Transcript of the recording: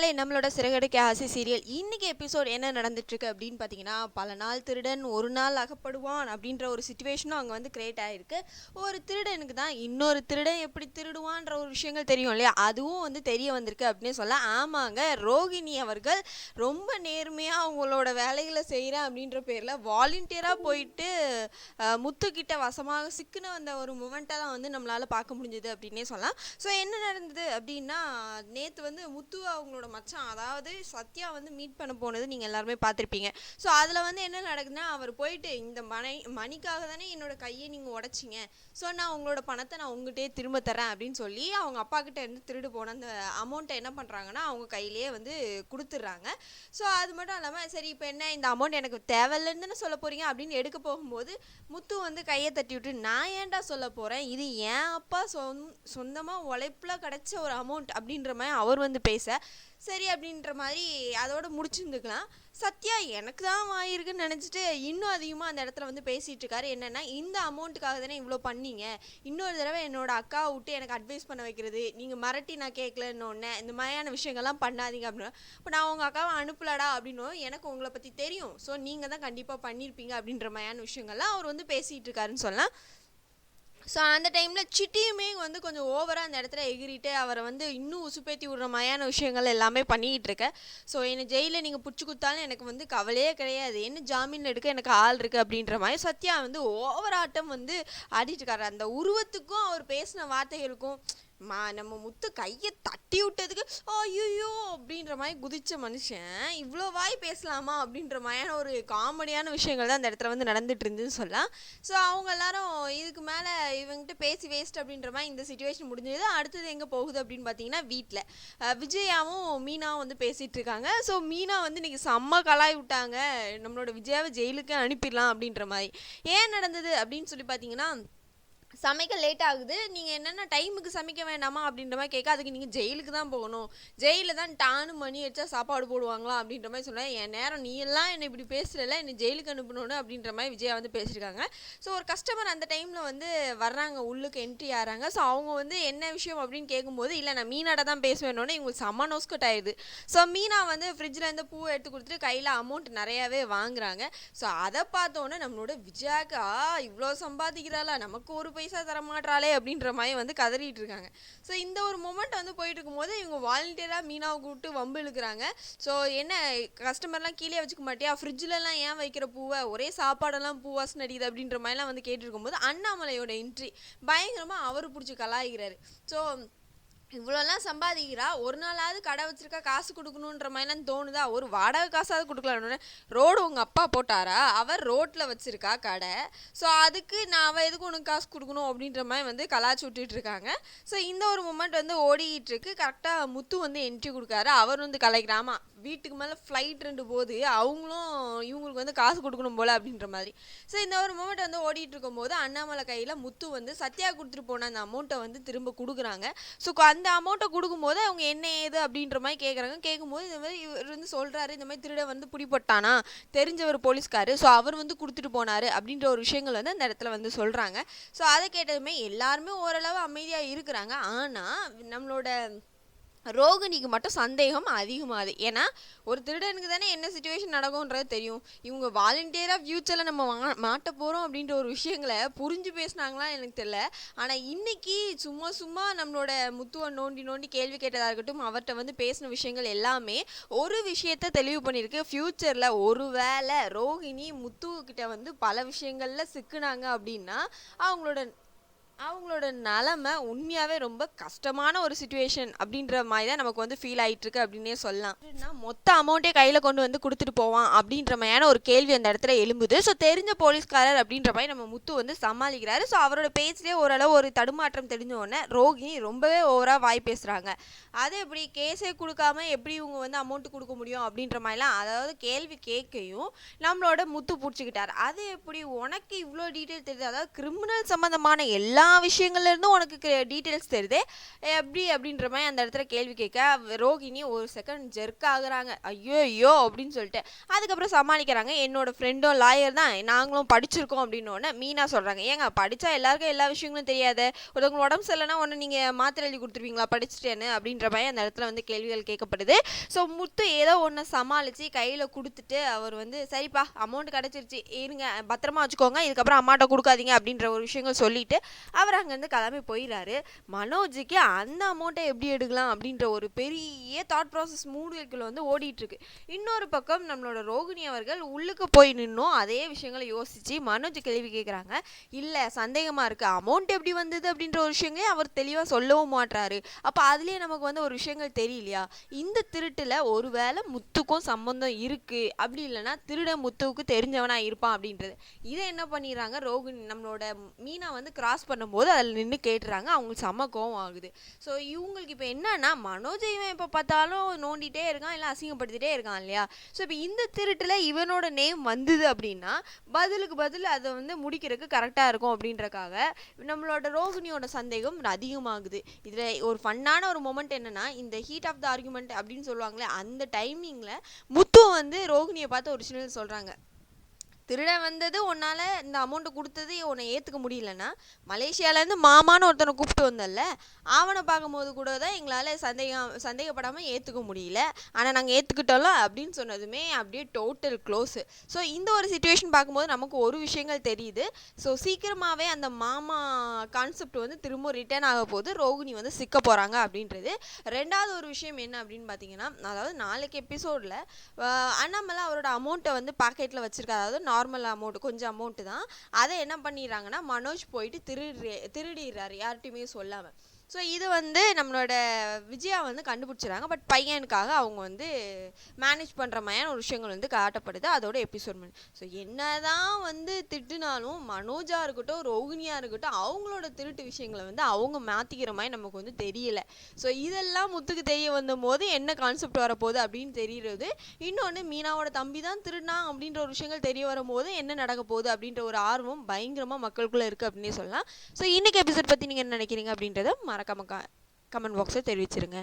மக்களை நம்மளோட சிறகடிக்க ஆசை சீரியல் இன்னைக்கு எபிசோட் என்ன நடந்துட்டுருக்கு அப்படின்னு பார்த்தீங்கன்னா பல நாள் திருடன் ஒரு நாள் அகப்படுவான் அப்படின்ற ஒரு சுச்சுவேஷனும் அங்கே வந்து கிரியேட் ஆகிருக்கு ஒரு திருடனுக்கு தான் இன்னொரு திருடன் எப்படி திருடுவான்ற ஒரு விஷயங்கள் தெரியும் இல்லையா? அதுவும் வந்து தெரிய வந்திருக்கு அப்படின்னு சொல்ல ஆமாங்க ரோகிணி அவர்கள் ரொம்ப நேர்மையாக அவங்களோட வேலைகளை செய்கிறேன் அப்படின்ற பேரில் வாலண்டியராக போயிட்டு முத்துக்கிட்ட வசமாக சிக்குன்னு வந்த ஒரு மூமெண்ட்டை தான் வந்து நம்மளால் பார்க்க முடிஞ்சுது அப்படின்னே சொல்லலாம். ஸோ என்ன நடந்தது அப்படின்னா நேற்று வந்து முத்து அவங்களோட மச்சான் அதாவது சத்யா வந்து மீட் பண்ண போனது நீங்கள் எல்லாருமே பார்த்துருப்பீங்க. ஸோ அதில் வந்து என்ன நடக்குதுன்னா அவர் போயிட்டு இந்த மனை மணிக்காக தானே என்னோட கையை நீங்கள் உடச்சிங்க. ஸோ நான் உங்களோட பணத்தை நான் உங்ககிட்டயே திரும்ப தரேன் அப்படின்னு சொல்லி அவங்க அப்பா கிட்ட இருந்து திருடு போன அந்த அமௌண்ட்டை என்ன பண்ணுறாங்கன்னா அவங்க கையிலேயே வந்து கொடுத்துட்றாங்க. ஸோ அது மட்டும் இல்லாமல் சரி இப்போ என்ன இந்த அமௌண்ட் எனக்கு தேவையில்லைன்னு தானே சொல்ல போகிறீங்க அப்படின்னு எடுக்க போகும்போது முத்து வந்து கையை தட்டி விட்டு நான் ஏன்டா சொல்ல போகிறேன் இது என் அப்பா சொந் சொந்தமாக உழைப்பில் கிடைச்ச ஒரு அமௌண்ட் அப்படின்ற மாதிரி அவர் வந்து பேச சரி அப்படின்ற மாதிரி அதோட முடிச்சிருந்துக்கலாம். சத்யா எனக்கு தான் ஆயிருக்குன்னு நினச்சிட்டு இன்னும் அதிகமாக அந்த இடத்துல வந்து பேசிகிட்டு இருக்காரு. என்னென்னா இந்த அமௌண்ட்டுக்காக தானே இவ்வளோ பண்ணீங்க? இன்னொரு தடவை என்னோட அக்காவை விட்டு எனக்கு அட்வைஸ் பண்ண வைக்கிறது நீங்கள் மிரட்டி நான் கேட்கலன்னு இந்த மாதிரியான விஷயங்கள்லாம் பண்ணாதீங்க அப்படின்னு இப்போ நான் உங்கள் அக்காவை அனுப்பலடா அப்படின்னும் எனக்கு உங்களை பற்றி தெரியும். ஸோ நீங்கள் தான் கண்டிப்பாக பண்ணியிருப்பீங்க அப்படின்ற மாதிரியான விஷயங்கள்லாம் அவர் வந்து பேசிகிட்டு இருக்காருன்னு சொல்லலாம். ஸோ அந்த டைமில் சிட்டியுமே வந்து கொஞ்சம் ஓவராக அந்த இடத்துல எகிரிட்டு அவரை வந்து இன்னும் உசுப்பேத்தி விடுற மாதிரியான விஷயங்கள் எல்லாமே பண்ணிக்கிட்டு இருக்கேன் ஸோ என்னை ஜெயிலில் நீங்கள் பிடிச்சி கொடுத்தாலும் எனக்கு வந்து கவலையே கிடையாது. என்ன ஜாமீன் எடுக்க எனக்கு ஆள் இருக்குது அப்படின்ற மாதிரி சத்யா வந்து ஓவர் ஆட்டம் வந்து ஆடிட்டுருக்காரு அந்த உருவத்துக்கும் அவர் பேசின வார்த்தைகளுக்கும் மா நம்ம முத்து கையை தட்டி விட்டதுக்கு ஐயோ அப்படின்ற மாதிரி குதிச்ச மனுஷன் இவ்வளோ வாய் பேசலாமா அப்படின்ற மாதிரியான ஒரு காமெடியான விஷயங்கள் தான் அந்த இடத்துல வந்து நடந்துட்டு இருந்துன்னு சொல்லலாம். ஸோ அவங்க எல்லாரும் இதுக்கு மேலே இவங்ககிட்ட பேசி வேஸ்ட் அப்படின்ற மாதிரி இந்த சுச்சுவேஷன் முடிஞ்சது. அடுத்தது எங்கே போகுது அப்படின்னு பார்த்தீங்கன்னா வீட்டில் விஜயாவும் மீனாவும் வந்து பேசிகிட்டு இருக்காங்க. ஸோ மீனா வந்து இன்றைக்கி செம்ம கலாய் விட்டாங்க. நம்மளோட விஜயாவை ஜெயிலுக்கு அனுப்பிடலாம் அப்படின்ற மாதிரி. ஏன் நடந்தது அப்படின்னு சொல்லி பார்த்தீங்கன்னா சமைக்க லேட் ஆகுது. நீங்கள் என்னென்ன டைமுக்கு சமைக்க வேண்டாமா அப்படின்ற மாதிரி கேட்க அதுக்கு நீங்கள் ஜெயிலுக்கு தான் போகணும். ஜெயிலில் தான் டானு மணி அடிச்சா சாப்பாடு போடுவாங்களா அப்படின்ற மாதிரி சொன்னேன் என் நேரம் நீ எல்லாம் என்னை இப்படி பேசுகிறல என்னை ஜெயிலுக்கு அனுப்பணும்னு அப்படின்ற மாதிரி விஜயா வந்து பேசியிருக்காங்க. ஸோ ஒரு கஸ்டமர் அந்த டைமில் வந்து வர்றாங்க உள்ளுக்கு என்ட்ரி ஆகிறாங்க. ஸோ அவங்க வந்து என்ன விஷயம் அப்படின்னு கேட்கும்போது இல்லை நான் மீனாட தான் பேசுவேன்னொன்னே இவங்களுக்கு செம்ம நோஸ்கட் ஆயிடுது. ஸோ மீனா வந்து ஃப்ரிட்ஜில் இருந்து பூ எடுத்து கொடுத்துட்டு கையில் அமௌண்ட் நிறையாவே வாங்குறாங்க. ஸோ அதை பார்த்தோன்னே நம்மளோட விஜயாக்கு ஆ இவ்வளோ சம்பாதிக்கிறாளா? நமக்கு ஒரு பைசா தர மாட்றாளே அப்படின்ற மாதிரி வந்து கதறிட்டு இருக்காங்க. ஸோ இந்த ஒரு மூமெண்ட் வந்து போயிட்டு இருக்கும்போது இவங்க வாலண்டியராக மீனாவை கூப்பிட்டு வம்பு இழுக்கிறாங்க. ஸோ என்ன கஸ்டமர்லாம் கீழே வச்சுக்க மாட்டியா? ஃப்ரிட்ஜிலலாம் ஏன் வைக்கிற பூவை? ஒரே சாப்பாடெல்லாம் பூவாசம் அடிக்குது அப்படின்ற மாதிரிலாம் வந்து கேட்டுருக்கும்போது அண்ணாமலையோட என்ட்ரி பயங்கரமாக அவர் பிடிச்சி கலாய்கிறாரு ஸோ இவ்வளோலாம் சம்பாதிக்கிறா ஒரு நாளாவது கடை வச்சிருக்கா காசு கொடுக்கணுன்ற மாதிரிலாம் தோணுதா? ஒரு வாடகை காசாவது கொடுக்கலான்னு ரோடு உங்கள் அப்பா போட்டாரா? அவர் ரோட்டில் வச்சிருக்கா கடை. ஸோ அதுக்கு நான் அவள் எதுக்கு உனக்கு காசு கொடுக்கணும் அப்படின்ற மாதிரி வந்து கலாச்சி விட்டுட்ருக்காங்க ஸோ இந்த ஒரு மூமெண்ட் வந்து ஓடிக்கிட்டு இருக்கு. கரெக்டாக முத்து வந்து என்ட்ரி கொடுக்காரு. அவர் வந்து கலைக்கிறாமா வீட்டுக்கு மேலே ஃப்ளைட் ரெண்டு போது அவங்களும் இவங்களுக்கு வந்து காசு கொடுக்கணும் போல அப்படின்ற மாதிரி. ஸோ இந்த ஒரு மூமெண்ட் வந்து ஓடிட்டு இருக்கும்போது அண்ணாமலை கையில் முத்து வந்து சத்யா கொடுத்துட்டு போன அந்த அமௌண்ட்டை வந்து திரும்ப கொடுக்குறாங்க. ஸோ அந்த அந்த அமௌண்ட்டை கொடுக்கும்போது அவங்க என்ன ஏது அப்படின்ற மாதிரி கேட்குறாங்க கேட்கும்போது இந்த மாதிரி இவர் வந்து சொல்கிறாரு இந்த மாதிரி திருட வந்து பிடிப்பட்டானா தெரிஞ்சவர் போலீஸ்காரு. ஸோ அவர் வந்து கொடுத்துட்டு போனார் அப்படின்ற ஒரு விஷயங்கள் வந்து அந்த இடத்துல வந்து சொல்கிறாங்க ஸோ அதை கேட்டதுமே எல்லாருமே ஓரளவு அமைதியாக இருக்கிறாங்க. ஆனால் நம்மளோட ரோகிணிக்கு மட்டும் சந்தேகம் அதிகமாகுது. ஏன்னா ஒரு திருடனுக்கு தானே என்ன சுச்சுவேஷன் நடக்கும்ன்றது தெரியும். இவங்க வாலண்டியராக ஃப்யூச்சரில் நம்ம மா மாட்ட போகிறோம் அப்படின்ற ஒரு விஷயங்களை புரிஞ்சு பேசினாங்களா எனக்கு தெரியல. ஆனால் இன்னைக்கு சும்மா சும்மா நம்மளோட முத்துவை நோண்டி நோண்டி கேள்வி கேட்டதாக இருக்கட்டும் அவர்கிட்ட வந்து பேசின விஷயங்கள் எல்லாமே ஒரு விஷயத்த தெளிவு பண்ணியிருக்கு. ஃப்யூச்சரில் ஒருவேளை ரோகிணி ரோஹிணி கிட்ட வந்து பல விஷயங்களில் சிக்குனாங்க அப்படின்னா அவங்களோட அவங்களோட நிலமை உண்மையாகவே ரொம்ப கஷ்டமான ஒரு சுச்சுவேஷன் அப்படின்ற மாதிரி தான் நமக்கு வந்து ஃபீல் ஆகிட்டுருக்கு அப்படின்னே சொல்லலாம். மொத்த அமௌண்ட்டே கையில் கொண்டு வந்து கொடுத்துட்டு போவான் அப்படின்ற மாதிரியான ஒரு கேள்வி அந்த இடத்துல எழும்புது. ஸோ தெரிஞ்ச போலீஸ்காரர் அப்படின்ற மாதிரி நம்ம முத்து வந்து சமாளிக்கிறாரு. ஸோ அவரோட பேச்சிலே ஓரளவு ஒரு தடுமாற்றம் தெரிஞ்ச உடனே ரோகிணி ரொம்பவே ஓவராக வாய் பேசுகிறாங்க அது எப்படி கேஸே கொடுக்காம எப்படி இவங்க வந்து அமௌண்ட் கொடுக்க முடியும் அப்படின்ற மாதிரிலாம் அதாவது கேள்வி கேட்கையும் நம்மளோட முத்து பிடிச்சிக்கிட்டார். அது எப்படி உனக்கு இவ்வளோ டீட்டெயில் தெரியுது? அதாவது கிரிமினல் சம்மந்தமான எல்லா விஷயங்கள்லேருந்தும் உனக்கு டீட்டெயில்ஸ் தெரியுது எப்படி அப்படின்ற மாதிரி அந்த இடத்துல கேள்வி கேட்க ரோகிணி ஒரு செகண்ட் ஜெர்க் ஆகுறாங்க. ஐயோ ஐயோ அப்படின்னு சொல்லிட்டு. அதுக்கப்புறம் சமாளிக்கிறாங்க. என்னோட ஃப்ரெண்டும் லாயர் தான். நாங்களும் படிச்சிருக்கோம் அப்படின்னோடனே மீனா சொல்கிறாங்க ஏங்க படித்தா எல்லாருக்கும் எல்லா விஷயங்களும் தெரியாது. ஒருத்தவங்க உடம்பு சரியில்லைனா ஒன்று நீங்கள் மாத்திரை எழுதி கொடுத்துருவீங்களா? படிச்சுட்டேன்னு அப்படின்ற மாதிரி அந்த இடத்துல வந்து கேள்விகள் கேட்கப்படுது. ஸோ முத்து ஏதோ ஒன்று சமாளித்து கையில் கொடுத்துட்டு அவர் வந்து சரிப்பா அமௌண்ட் கிடச்சிருச்சு. இருங்க பத்திரமா வச்சுக்கோங்க. இதுக்கப்புறம் அம்மாட்ட கொடுக்காதீங்க அப்படின்ற ஒரு விஷயங்கள் சொல்லிட்டு அவர் அங்கேருந்து கிளம்பி போயிடுறாரு மனோஜுக்கு அந்த அமௌண்ட்டை எப்படி எடுக்கலாம் அப்படின்ற ஒரு பெரிய தாட் ப்ராசஸ் மூடுகளுக்குள்ள வந்து ஓடிட்டுருக்கு. இன்னொரு பக்கம் நம்மளோட ரோகிணி அவர்கள் உள்ளுக்கு போய் நின்னும். அதே விஷயங்களை யோசித்து மனோஜ் கேள்வி கேட்குறாங்க இல்லை சந்தேகமாக இருக்குது அமௌண்ட் எப்படி வந்தது அப்படின்ற ஒரு விஷயங்களே அவர் தெளிவாக சொல்லவும் மாட்டாரு அப்போ அதுலேயே நமக்கு வந்து ஒரு விஷயங்கள் தெரியலையா? இந்த திருட்டில் ஒருவேளை முத்துக்கும் சம்பந்தம் இருக்குது அப்படி இல்லைன்னா திருட முத்துவுக்கு தெரிஞ்சவனாக இருப்பான் அப்படின்றது. இதை என்ன பண்ணிடுறாங்க? ரோகிணி நம்மளோட மீனா வந்து கிராஸ் போது அதில் நின்று கேட்டுறாங்க அவங்களுக்கு செம்ம கோவம் ஆகுது. ஸோ இவங்களுக்கு இப்போ என்னன்னா மனோஜ் இவன் பார்த்தாலும் நோண்டிகிட்டே இருக்கான் இல்லை அசிங்கப்படுத்திட்டே இருக்கான் இல்லையா? ஸோ இப்போ இந்த திருட்டில் இவனோட நேம் வந்தது அப்படின்னா பதிலுக்கு பதில் அதை வந்து முடிக்கிறதுக்கு கரெக்டாக இருக்கும் அப்படின்றக்காக நம்மளோட ரோகிணியோட சந்தேகம் அதிகமாகுது. இதில் ஒரு ஃபன்னான ஒரு மொமெண்ட் என்னென்னா இந்த ஹீட் ஆஃப் த ஆர்குமெண்ட் அப்படின்னு சொல்லுவாங்களே அந்த டைமிங்கில் முத்து வந்து ரோகிணியை பார்த்து ஒரு சின்ன சொல்கிறாங்க திருட வந்தது உன்னால் இந்த அமௌண்ட்டு கொடுத்தது உன்னை ஏற்றுக்க முடியலன்னா மலேசியாவிலேருந்து மாமான்னு ஒருத்தனை கூப்பிட்டு வந்தல அவனை பார்க்கும்போது கூட தான் எங்களால் சந்தேகம் சந்தேகப்படாமல் ஏற்றுக்க முடியல. ஆனால் நாங்கள் ஏற்றுக்கிட்டோம்ல அப்படின்னு சொன்னதுமே அப்படியே டோட்டல் க்ளோஸு ஸோ இந்த ஒரு சுச்சுவேஷன் பார்க்கும்போது நமக்கு ஒரு விஷயங்கள் தெரியுது. ஸோ சீக்கிரமாகவே அந்த மாமா கான்செப்ட் வந்து திரும்ப ரிட்டர்ன் ஆக போது ரோகிணி வந்து சிக்க போகிறாங்க அப்படின்றது. ரெண்டாவது ஒரு விஷயம் என்ன அப்படின்னு பார்த்தீங்கன்னா அதாவது நாளைக்கு எபிசோடில் அண்ணாமலை அவரோட அமௌண்ட்டை வந்து பாக்கெட்டில் வச்சுருக்காரு. அதாவது நார்மல் அமௌண்ட் கொஞ்சம் அமௌண்ட்டு தான். அதை என்ன பண்ணிடுறாங்கன்னா மனோஜ் போயிட்டு திருடி திருடிடுறாரு. யார்கிட்டையுமே சொல்லாமல் ஸோ இது வந்து நம்மளோட விஜயா வந்து கண்டுபிடிச்சிடுறாங்க. பட் பையனுக்காக அவங்க வந்து மேனேஜ் பண்ணுற மாதிரியான ஒரு விஷயங்கள் வந்து காட்டப்படுது. அதோட எபிசோட் ஸோ என்னதான் வந்து திட்டுனாலும் மனோஜாக இருக்கட்டும் ரோகிணியாக இருக்கட்டும் அவங்களோட திருட்டு விஷயங்களை வந்து அவங்க மாற்றிக்கிற மாதிரி நமக்கு வந்து தெரியல. ஸோ இதெல்லாம் முத்துக்கு தெரிய வந்த போது என்ன கான்செப்ட் வரப்போகுது அப்படின்னு தெரியுறது இன்னொன்று மீனாவோட தம்பி தான் திருடினா அப்படின்ற ஒரு விஷயங்கள் தெரிய வரும்போது என்ன நடக்க போகுது அப்படின்ற ஒரு ஆர்வம் பயங்கரமாக மக்களுக்குள்ளே இருக்குது அப்படின்னே சொல்லலாம். ஸோ இன்னைக்கு எபிசோட் பற்றி நீங்கள் என்ன நினைக்கிறீங்க அப்படின்றத மறக்காம கமெண்ட் பாக்ஸில் தெரிவிச்சிருங்க